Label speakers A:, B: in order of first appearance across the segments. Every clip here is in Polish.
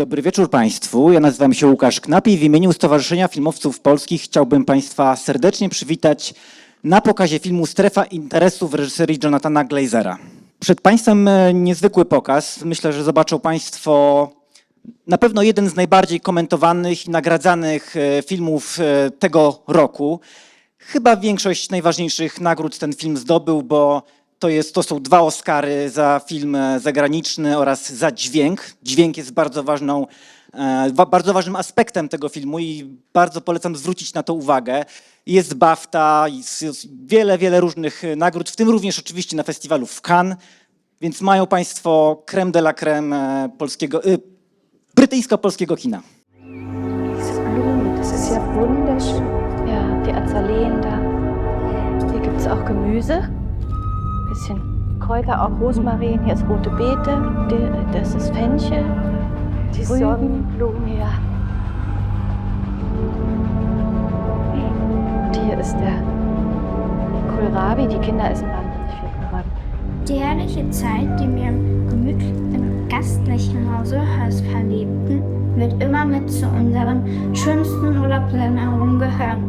A: Dobry wieczór Państwu. Ja nazywam się Łukasz Knap i w imieniu Stowarzyszenia Filmowców Polskich chciałbym Państwa serdecznie przywitać na pokazie filmu Strefa Interesu w reżyserii Jonathana Glazera. Przed Państwem e, niezwykły pokaz. Myślę, że zobaczą Państwo na pewno jeden z najbardziej komentowanych i nagradzanych e, filmów e, tego roku. Chyba większość najważniejszych nagród ten film zdobył, bo to, jest, to są dwa Oscary za film e, zagraniczny oraz za dźwięk. Dźwięk jest bardzo, ważną, e, bardzo ważnym aspektem tego filmu i bardzo polecam zwrócić na to uwagę. Jest BAFTA, jest, wiele, wiele różnych e, nagród, w tym również oczywiście na festiwalu w Cannes, więc mają Państwo creme de la creme polskiego, y, brytyjsko-polskiego kina.
B: Ja die Azaleen da. Hier gibt es auch Gemüse. Bisschen Kräuter, auch Rosmarin. Hier ist rote Beete. Das ist Fenchel. Die Sonnenblumen. Ja. Und hier ist der Kohlrabi. Die Kinder essen wahnsinnig viel Kohlrabi.
C: Die herrliche Zeit, die wir im gemütlichen, gastlichen Hause Haus verlebten, wird immer mit zu unseren schönsten Urlaubserinnerungen gehören.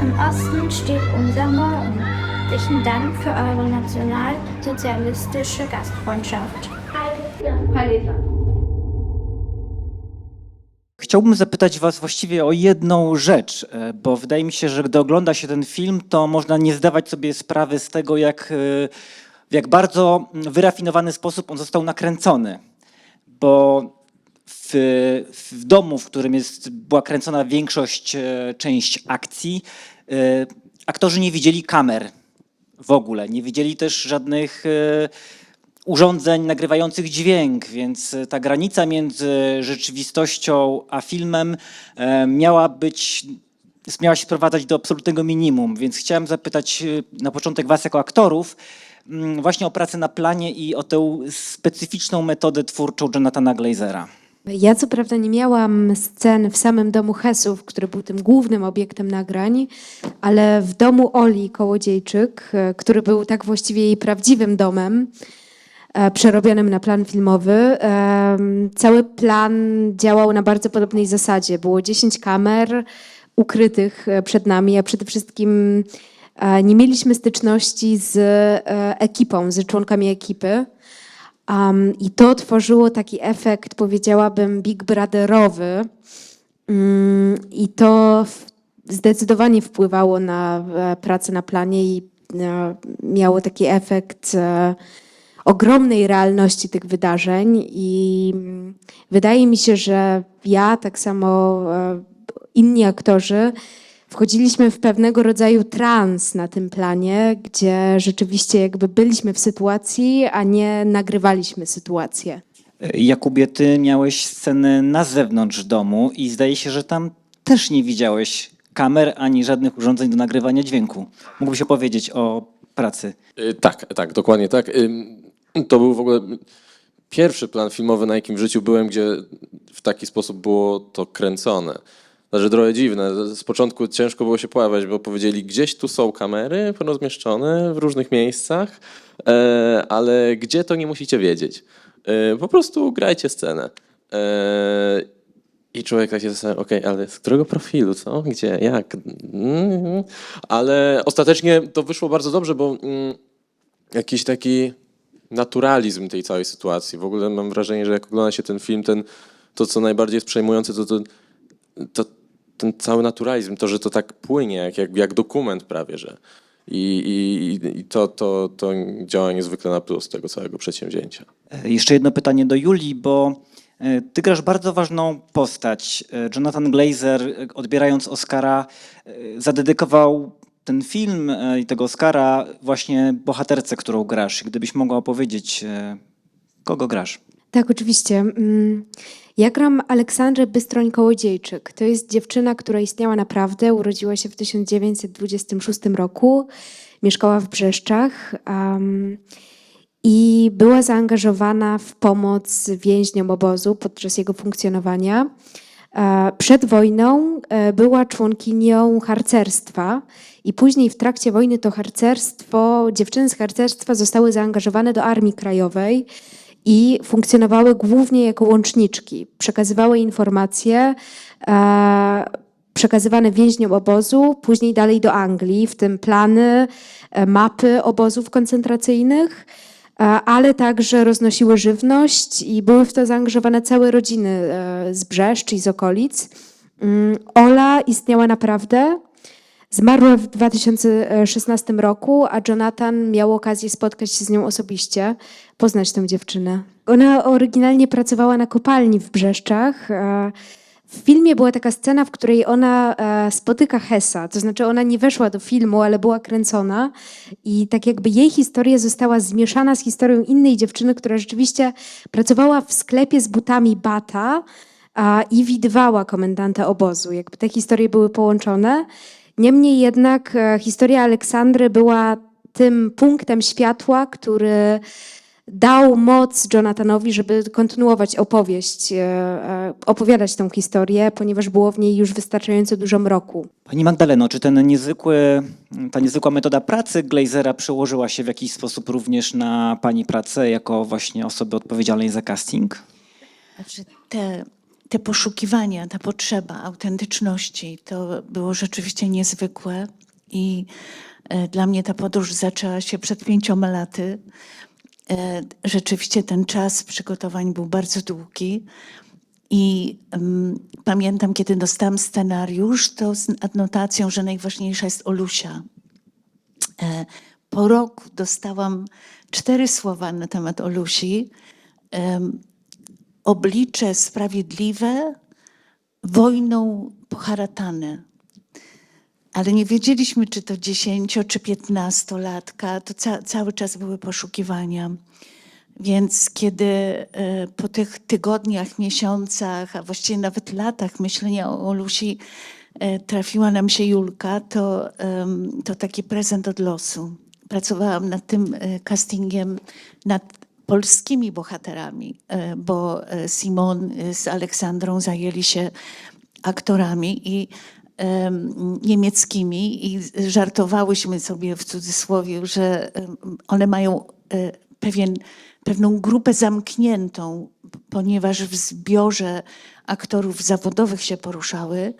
C: Im Osten steht unser Morgen. Herzlichen Dank für eure nationalsozialistische Gastfreundschaft.
A: Chciałbym zapytać Was właściwie o jedną rzecz, e, bo wydaje mi się, że gdy ogląda się ten film, to można nie zdawać sobie sprawy z tego, jak, e, w jak bardzo wyrafinowany sposób on został nakręcony. Bo w, w domu, w którym jest, była kręcona większość, e, część akcji, aktorzy nie widzieli kamer w ogóle, nie widzieli też żadnych e, urządzeń nagrywających dźwięk, więc e, ta granica między rzeczywistością a filmem e, miała być, miała się sprowadzać do absolutnego minimum. Więc chciałem zapytać na początek Was jako aktorów mm, właśnie o pracę na planie i o tę specyficzną metodę twórczą Jonathana Glazera.
D: Ja co prawda nie miałam scen w samym domu Hesów, który był tym głównym obiektem nagrań, ale w domu Oli Kołodziejczyk, e, który był tak właściwie jej prawdziwym domem, e, przerobionym na plan filmowy, cały plan działał na bardzo podobnej zasadzie. Było 10 kamer ukrytych e, przed nami, a przede wszystkim nie mieliśmy styczności z ekipą, z członkami ekipy. Um, I to tworzyło taki efekt, powiedziałabym, Big Brotherowy. Mm, I to zdecydowanie wpływało na e, pracę na planie i e, miało taki efekt e, ogromnej realności tych wydarzeń. I mm, wydaje mi się, że ja, tak samo e, inni aktorzy, wchodziliśmy w pewnego rodzaju trans na tym planie, gdzie rzeczywiście jakby byliśmy w sytuacji, a nie nagrywaliśmy sytuację.
A: Jakubie, ty miałeś scenę na zewnątrz domu i zdaje się, że tam też nie widziałeś kamer ani żadnych urządzeń do nagrywania dźwięku. Mógłbyś opowiedzieć o pracy.
E: Y, Tak, tak, dokładnie tak. To był w ogóle pierwszy plan filmowy, na jakim w życiu byłem, gdzie w taki sposób było to kręcone. Znaczy trochę dziwne. Z początku ciężko było się pojawiać, bo powiedzieli, gdzieś tu są kamery rozmieszczone w różnych miejscach, e, ale gdzie to nie musicie wiedzieć. E, Po prostu grajcie scenę. E, i człowiek tak się zastanawia, okej, ale z którego profilu, co? Gdzie, jak? Mm, Ale ostatecznie to wyszło bardzo dobrze, bo mm, jakiś taki naturalizm tej całej sytuacji. W ogóle mam wrażenie, że jak ogląda się ten film, ten, to co najbardziej jest przejmujące, to, to, to ten cały naturalizm, to, że to tak płynie, jak, jak, jak dokument prawie, że. I, i, i to, to, to działa niezwykle na plus tego całego przedsięwzięcia.
A: E, Jeszcze jedno pytanie do Julii, bo e, ty grasz bardzo ważną postać. E, Jonathan Glazer, odbierając Oscara, zadedykował ten film i tego Oscara właśnie bohaterce, którą grasz. Gdybyś mogła opowiedzieć, kogo grasz?
D: Tak, oczywiście. Mm, Ja gram Aleksandrę Bystroń-Kołodziejczyk. To jest dziewczyna, która istniała naprawdę. Urodziła się w 1926 roku. Mieszkała w Brzeszczach. um, i była zaangażowana w pomoc więźniom obozu podczas jego funkcjonowania. E, Przed wojną e, była członkinią harcerstwa i później w trakcie wojny to harcerstwo, dziewczyny z harcerstwa zostały zaangażowane do Armii Krajowej i funkcjonowały głównie jako łączniczki. Przekazywały informacje e, przekazywane więźniom obozu, później dalej do Anglii, w tym plany, e, mapy obozów koncentracyjnych, e, ale także roznosiły żywność i były w to zaangażowane całe rodziny z Brzeszcz i z okolic. Mm, Ola istniała naprawdę. Zmarła w 2016 roku, a Jonathan miał okazję spotkać się z nią osobiście, poznać tę dziewczynę. Ona oryginalnie pracowała na kopalni w Brzeszczach. W filmie była taka scena, w której ona e, spotyka Hessa, to znaczy ona nie weszła do filmu, ale była kręcona i tak jakby jej historia została zmieszana z historią innej dziewczyny, która rzeczywiście pracowała w sklepie z butami Bata i widywała komendanta obozu. Jakby te historie były połączone. Niemniej jednak e, historia Aleksandry była tym punktem światła, który dał moc Jonathanowi, żeby kontynuować opowieść, e, e, opowiadać tą historię, ponieważ było w niej już wystarczająco dużo mroku.
A: Pani Magdaleno, czy ten niezwykły, ta niezwykła metoda pracy Glazera przełożyła się w jakiś sposób również na Pani pracę jako właśnie osoby odpowiedzialnej za casting?
F: Znaczy te, te poszukiwania, ta potrzeba autentyczności, to było rzeczywiście niezwykłe i e, dla mnie ta podróż zaczęła się przed pięcioma laty. E, Rzeczywiście ten czas przygotowań był bardzo długi i em, pamiętam, kiedy dostałam scenariusz, to z adnotacją, że najważniejsza jest Olusia. E, Po roku dostałam cztery słowa na temat Olusi. Oblicze sprawiedliwe, wojną poharatane. Ale nie wiedzieliśmy, czy to 10 czy 15 latka. To ca cały czas były poszukiwania. Więc kiedy e, po tych tygodniach, miesiącach, a właściwie nawet latach myślenia o Lusi e, trafiła nam się Julka, to, to taki prezent od losu. Pracowałam nad tym e, castingiem, nad polskimi bohaterami, e, bo e, Simon e, z Aleksandrą zajęli się aktorami i em, niemieckimi i żartowałyśmy sobie w cudzysłowie, że one mają pewien, pewną grupę zamkniętą, ponieważ w zbiorze aktorów zawodowych się poruszały,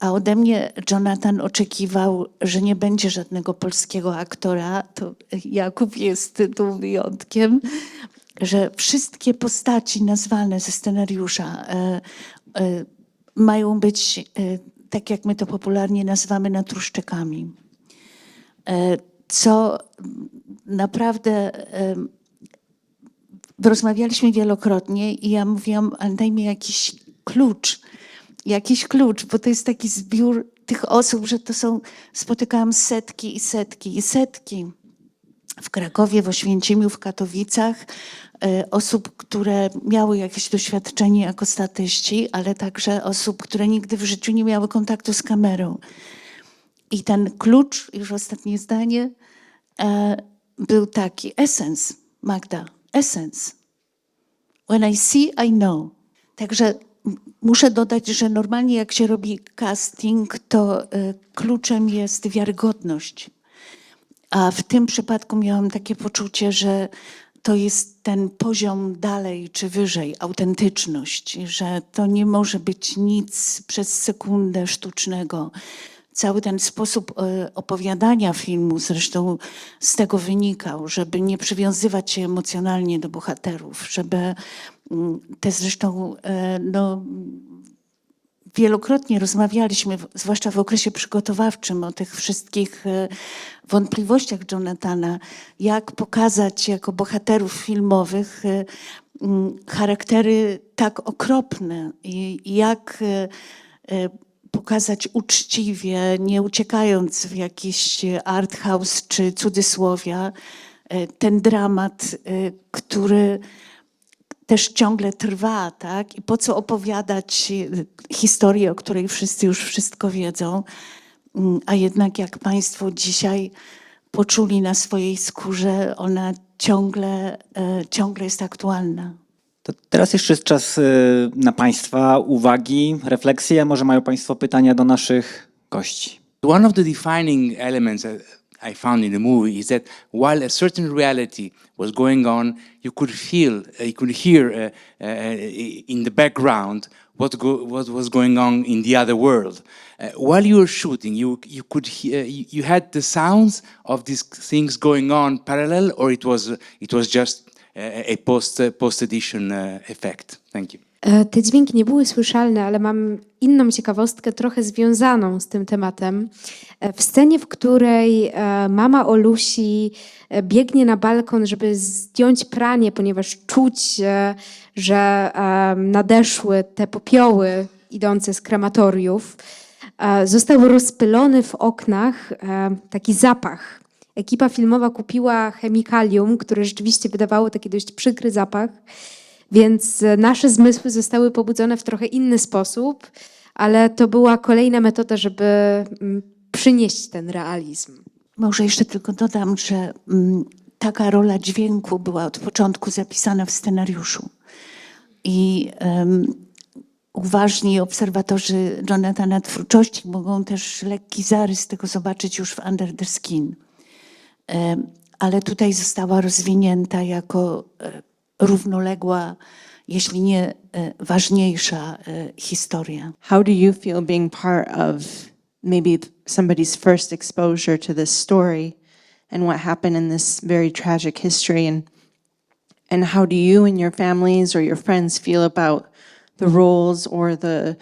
F: a ode mnie Jonathan oczekiwał, że nie będzie żadnego polskiego aktora, to Jakub jest tu wyjątkiem, że wszystkie postaci nazwane ze scenariusza e, e, mają być, e, tak jak my to popularnie nazywamy, natruszczykami. E, Co naprawdę em, rozmawialiśmy wielokrotnie i ja mówiłam, ale daj mi jakiś klucz, jakiś klucz, bo to jest taki zbiór tych osób, że to są, spotykałam setki i setki i setki w Krakowie, w Oświęcimiu, w Katowicach, e, osób, które miały jakieś doświadczenie jako statyści, ale także osób, które nigdy w życiu nie miały kontaktu z kamerą. I ten klucz, już ostatnie zdanie, e, był taki, essence, Magda, essence. When I see, I know. Także muszę dodać, że normalnie jak się robi casting, to e, kluczem jest wiarygodność. A w tym przypadku miałam takie poczucie, że to jest ten poziom dalej czy wyżej, autentyczność, że to nie może być nic przez sekundę sztucznego. Cały ten sposób e, opowiadania filmu zresztą z tego wynikał, żeby nie przywiązywać się emocjonalnie do bohaterów, żeby mm, te zresztą e, no, wielokrotnie rozmawialiśmy, zwłaszcza w okresie przygotowawczym, o tych wszystkich e, wątpliwościach Jonathana, jak pokazać jako bohaterów filmowych mm, charaktery tak okropne i jak pokazać uczciwie, nie uciekając w jakiś art house czy cudzysłowia, e, ten dramat, e, który też ciągle trwa, tak? I po co opowiadać y, historię, o której wszyscy już wszystko wiedzą, Mm, a jednak jak Państwo dzisiaj poczuli na swojej skórze, ona ciągle, e, ciągle jest aktualna.
A: To teraz jeszcze jest czas y, na Państwa uwagi, refleksje. Może mają Państwo pytania do naszych gości.
G: One of the defining elements, uh, I found in the movie is that while a certain reality was going on, you could feel, uh, you could hear uh, uh, in the background what, go, what was going on in the other world. Uh, while you were shooting, you, you could hear, you, you had the sounds of these things going on parallel, or it was, it was just a, a post, uh, post-edition uh, effect? Thank you.
D: E, Te dźwięki nie były słyszalne, ale mam inną ciekawostkę, trochę związaną z tym tematem. E, W scenie, w której e, mama Olusi e, biegnie na balkon, żeby zdjąć pranie, ponieważ czuć, e, że e, nadeszły te popioły idące z krematoriów, e, został rozpylony w oknach e, taki zapach. Ekipa filmowa kupiła chemikalium, które rzeczywiście wydawało taki dość przykry zapach. Więc e, nasze zmysły zostały pobudzone w trochę inny sposób, ale to była kolejna metoda, żeby mm, przynieść ten realizm.
F: Może jeszcze tylko dodam, że mm, taka rola dźwięku była od początku zapisana w scenariuszu. I em, uważni obserwatorzy Jonathana twórczości mogą też lekki zarys tego zobaczyć już w Under the Skin. Ale tutaj została rozwinięta jako e, równoległa, jeśli nie e, ważniejsza e, historia.
H: How do you feel being part of maybe somebody's first exposure to this story and what happened in this very tragic history and and how do you and your families or your friends feel about the roles or the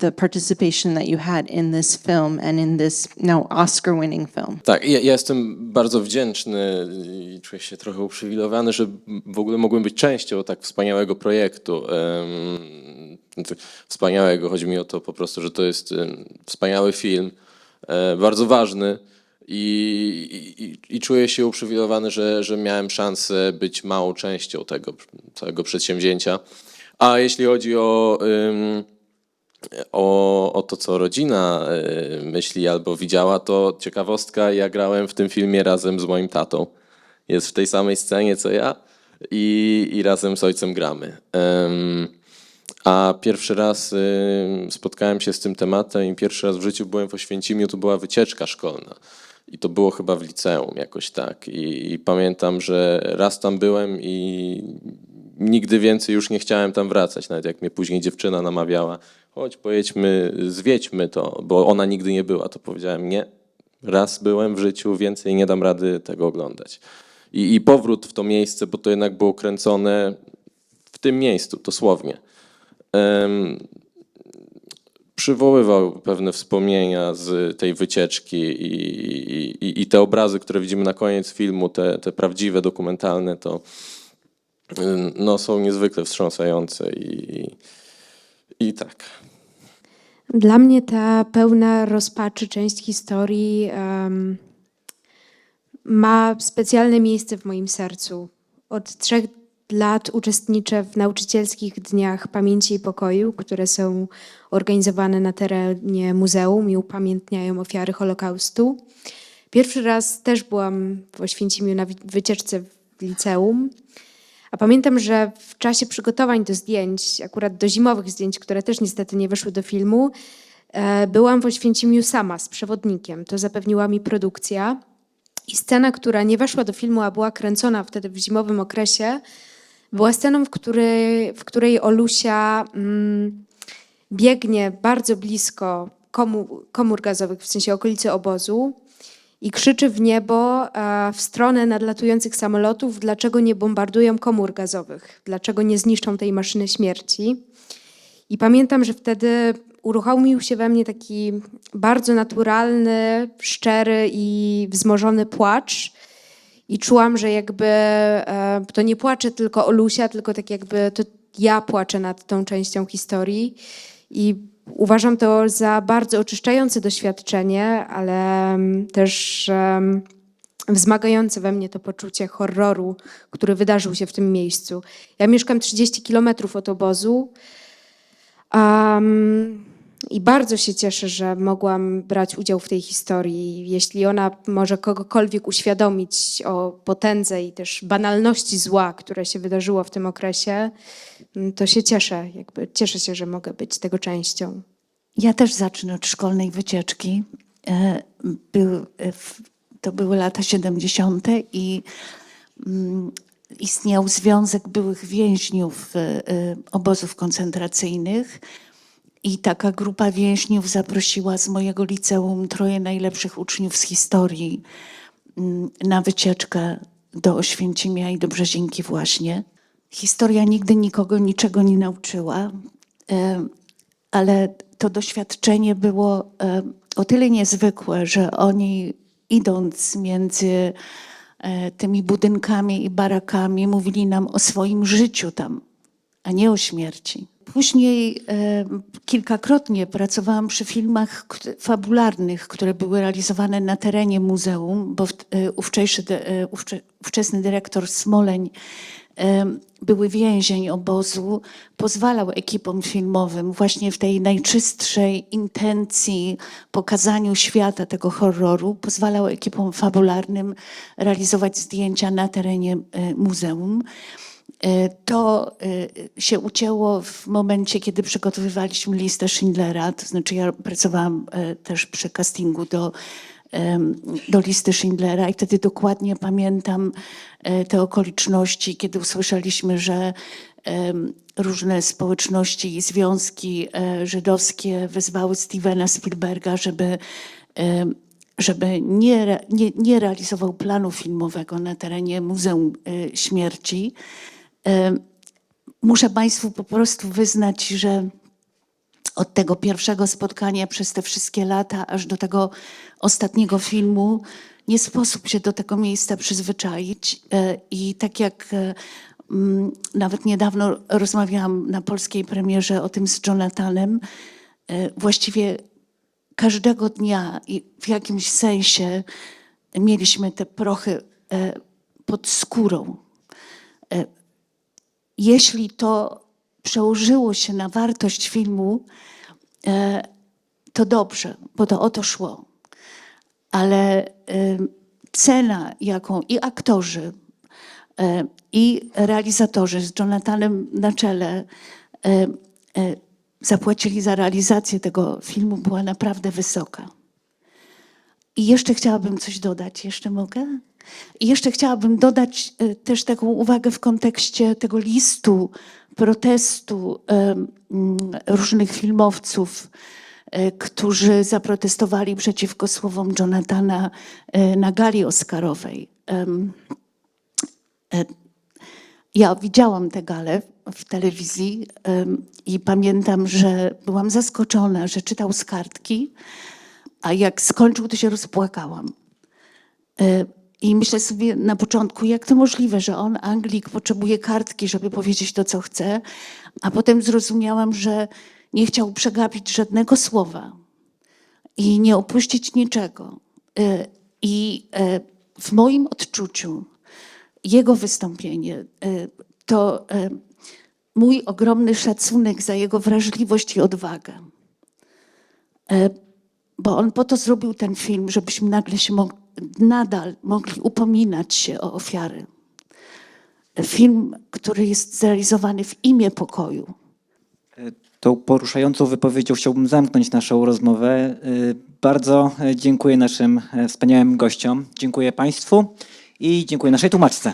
H: the participation that you had in this film and in this now Oscar winning film?
E: Tak, ja, ja jestem bardzo wdzięczny i czuję się trochę uprzywilejowany, że w ogóle mogłem być częścią tak wspaniałego projektu. Znaczy, Wspaniałego, chodzi mi o to po prostu, że to jest wspaniały film, e, bardzo ważny i, i, i czuję się uprzywilejowany, że, że miałem szansę być małą częścią tego całego przedsięwzięcia. A jeśli chodzi o... o, o to, co rodzina y, myśli albo widziała, to ciekawostka, ja grałem w tym filmie razem z moim tatą. Jest w tej samej scenie co ja i, i razem z ojcem gramy. A pierwszy raz y, spotkałem się z tym tematem i pierwszy raz w życiu byłem w Oświęcimiu, to była wycieczka szkolna. I to było chyba w liceum jakoś tak. I, I pamiętam, że raz tam byłem i nigdy więcej już nie chciałem tam wracać. Nawet jak mnie później dziewczyna namawiała, chodź pojedźmy, zwiedźmy to, bo ona nigdy nie była, to powiedziałem nie. Raz byłem w życiu, więcej nie dam rady tego oglądać. I, I powrót w to miejsce, bo to jednak było kręcone w tym miejscu, dosłownie. Em, przywoływał pewne wspomnienia z tej wycieczki i, i, i te obrazy, które widzimy na koniec filmu, te, te prawdziwe, dokumentalne, to no, są niezwykle wstrząsające i, i tak.
D: Dla mnie ta pełna rozpaczy część historii em, ma specjalne miejsce w moim sercu. Od trzech lat uczestniczę w nauczycielskich dniach pamięci i pokoju, które są organizowane na terenie muzeum i upamiętniają ofiary Holokaustu. Pierwszy raz też byłam w Oświęcimiu na wycieczce w liceum. A pamiętam, że w czasie przygotowań do zdjęć, akurat do zimowych zdjęć, które też niestety nie wyszły do filmu, e, byłam w Oświęcimiu sama z przewodnikiem. To zapewniła mi produkcja. I scena, która nie weszła do filmu, a była kręcona wtedy w zimowym okresie, była sceną, w której, w której Olusia mm, biegnie bardzo blisko komu, komór gazowych, w sensie okolicy obozu, i krzyczy w niebo e, w stronę nadlatujących samolotów, dlaczego nie bombardują komór gazowych, dlaczego nie zniszczą tej maszyny śmierci. I pamiętam, że wtedy uruchomił się we mnie taki bardzo naturalny, szczery i wzmożony płacz. I czułam, że jakby e, to nie płacze tylko Olusia, tylko tak jakby to ja płaczę nad tą częścią historii. I uważam to za bardzo oczyszczające doświadczenie, ale mm, też wzmagające we mnie to poczucie horroru, który wydarzył się w tym miejscu. Ja mieszkam 30 kilometrów od obozu. Um, I bardzo się cieszę, że mogłam brać udział w tej historii. Jeśli ona może kogokolwiek uświadomić o potędze i też banalności zła, które się wydarzyło w tym okresie, mm, to się cieszę. Jakby cieszę się, że mogę być tego częścią.
F: Ja też zacznę od szkolnej wycieczki. E, Był, e, To były lata 70. i mm, istniał Związek Byłych Więźniów y, Obozów Koncentracyjnych. I taka grupa więźniów zaprosiła z mojego liceum troje najlepszych uczniów z historii mm, na wycieczkę do Oświęcimia i do Brzezinki właśnie. Historia nigdy nikogo niczego nie nauczyła, em, ale to doświadczenie było em, o tyle niezwykłe, że oni idąc między e, tymi budynkami i barakami mówili nam o swoim życiu tam, a nie o śmierci. Później e, kilkakrotnie pracowałam przy filmach fabularnych, które były realizowane na terenie muzeum, bo e, ówczejszy, e, ówcze, ówczesny dyrektor Smoleń, e, były więzień obozu, pozwalał ekipom filmowym właśnie w tej najczystszej intencji pokazaniu świata tego horroru, pozwalał ekipom fabularnym realizować zdjęcia na terenie e, muzeum. E, To e, się ucięło w momencie, kiedy przygotowywaliśmy listę Schindlera. To znaczy, ja pracowałam e, też przy castingu do, do listy Schindlera i wtedy dokładnie pamiętam te okoliczności, kiedy usłyszeliśmy, że różne społeczności i związki żydowskie wezwały Stevena Spielberga, żeby żeby nie, nie, nie realizował planu filmowego na terenie Muzeum Śmierci. Muszę Państwu po prostu wyznać, że od tego pierwszego spotkania przez te wszystkie lata, aż do tego ostatniego filmu, nie sposób się do tego miejsca przyzwyczaić. E, I tak jak e, nawet niedawno rozmawiałam na polskiej premierze o tym z Jonathanem, e, właściwie każdego dnia i w jakimś sensie mieliśmy te prochy pod skórą. Jeśli to przełożyło się na wartość filmu, e, to dobrze, bo to o to szło. Ale e, cena, jaką i aktorzy, e, i realizatorzy z Jonathanem na czele zapłacili za realizację tego filmu, była naprawdę wysoka. I jeszcze chciałabym coś dodać, jeszcze mogę? I jeszcze chciałabym dodać e, też taką uwagę w kontekście tego listu protestu mm, różnych filmowców, e, którzy zaprotestowali przeciwko słowom Jonathana e, na gali Oscarowej. Ja widziałam tę galę w telewizji i pamiętam, że byłam zaskoczona, że czytał z kartki, a jak skończył, to się rozpłakałam. I myślę sobie na początku, jak to możliwe, że on, Anglik, potrzebuje kartki, żeby powiedzieć to, co chce, a potem zrozumiałam, że nie chciał przegapić żadnego słowa i nie opuścić niczego. E, I e, w moim odczuciu jego wystąpienie e, to mój ogromny szacunek za jego wrażliwość i odwagę. Bo on po to zrobił ten film, żebyśmy nagle się mog- nadal mogli upominać się o ofiary. Film, który jest zrealizowany w imię pokoju.
A: Tą poruszającą wypowiedzią chciałbym zamknąć naszą rozmowę. Y, Bardzo e, dziękuję naszym e, wspaniałym gościom, dziękuję Państwu i dziękuję naszej tłumaczce.